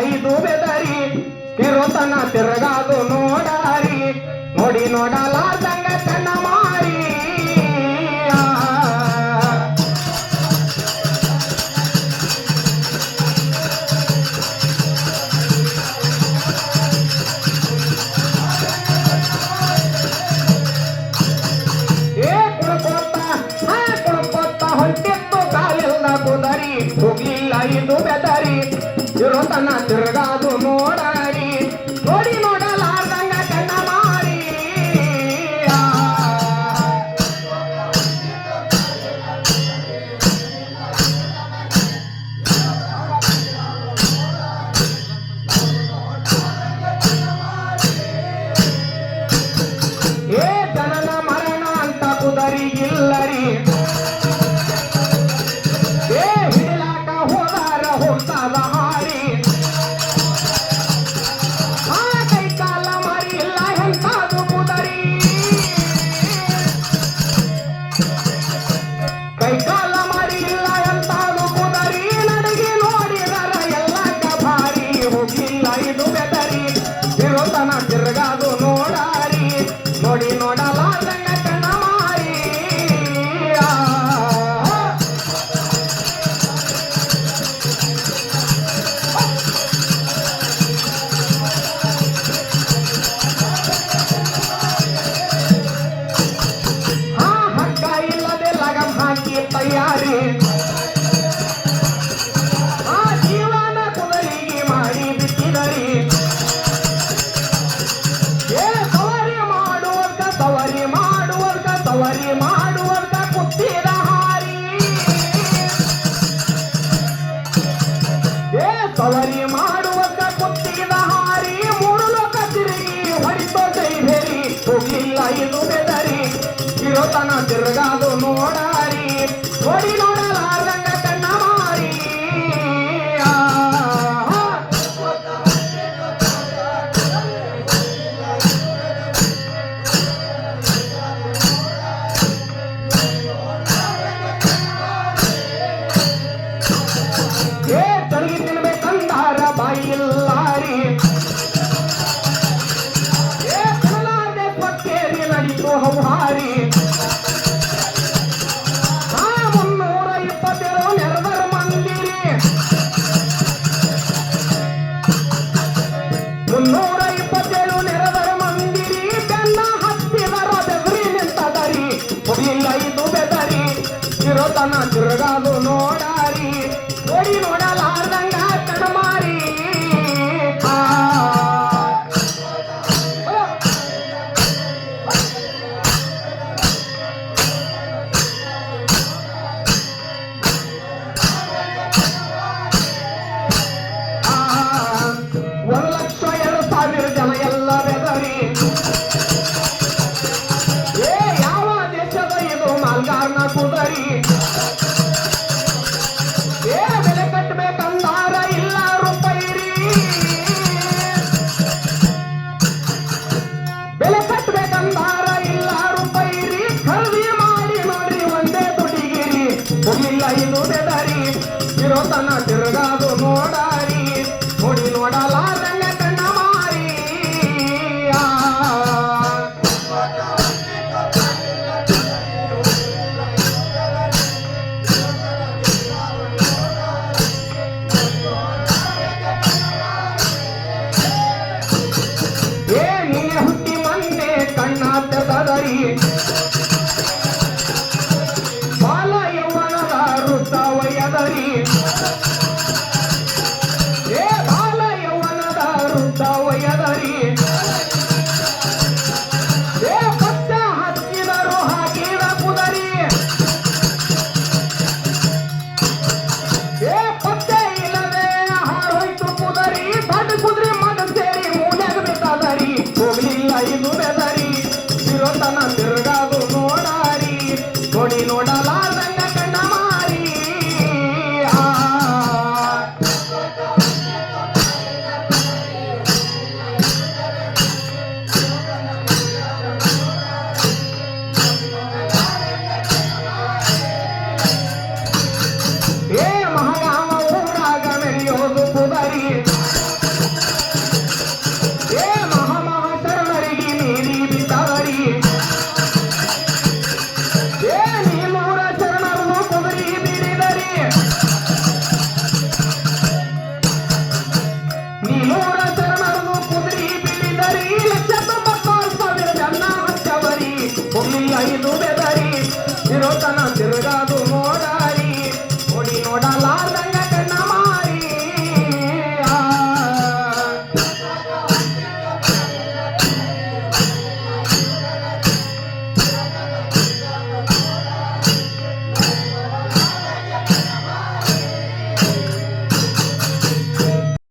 ಐದು ಬೆದರಿ ತಿರುತನ ತಿರುಗಾದು ನೋಡಾರಿ. ನೋಡಿ ನೋಡಲಾರ್ದಂಗ ತನ್ನ Eu não tenho ತನ ತಿರುಗಾದು ನೋಡಾರಿ ನೋಡಿ ನೋಡಲಾರ विरोताना ಕುದರಿ. ಏನು ಬೆಲೆ ಕಟ್ಟಬೇಕಂದಾರ ಇಲ್ಲ ರೂಪಾಯಿ ಬೆಲೆ ಕಟ್ಟಬೇಕಂದಾರ ಇಲ್ಲ ರೂಪಾಯಿ ಖರೀದಿ ಮಾಡಿ ನೋಡ್ರಿ ಒಂದೇ ದುಡಿಗಿರಿ. ಹುಲ್ಲಿಲ್ಲ ಇದು ಬೆದರಿ. ಇರೋ ತನ ತಿರುಗಾದು ನೋಡಾರಿ. ನೋಡಿ ನೋಡಲಾರ మైలు వెదరి చిరతన తిరగాదు. తిరగాదు మోడాయి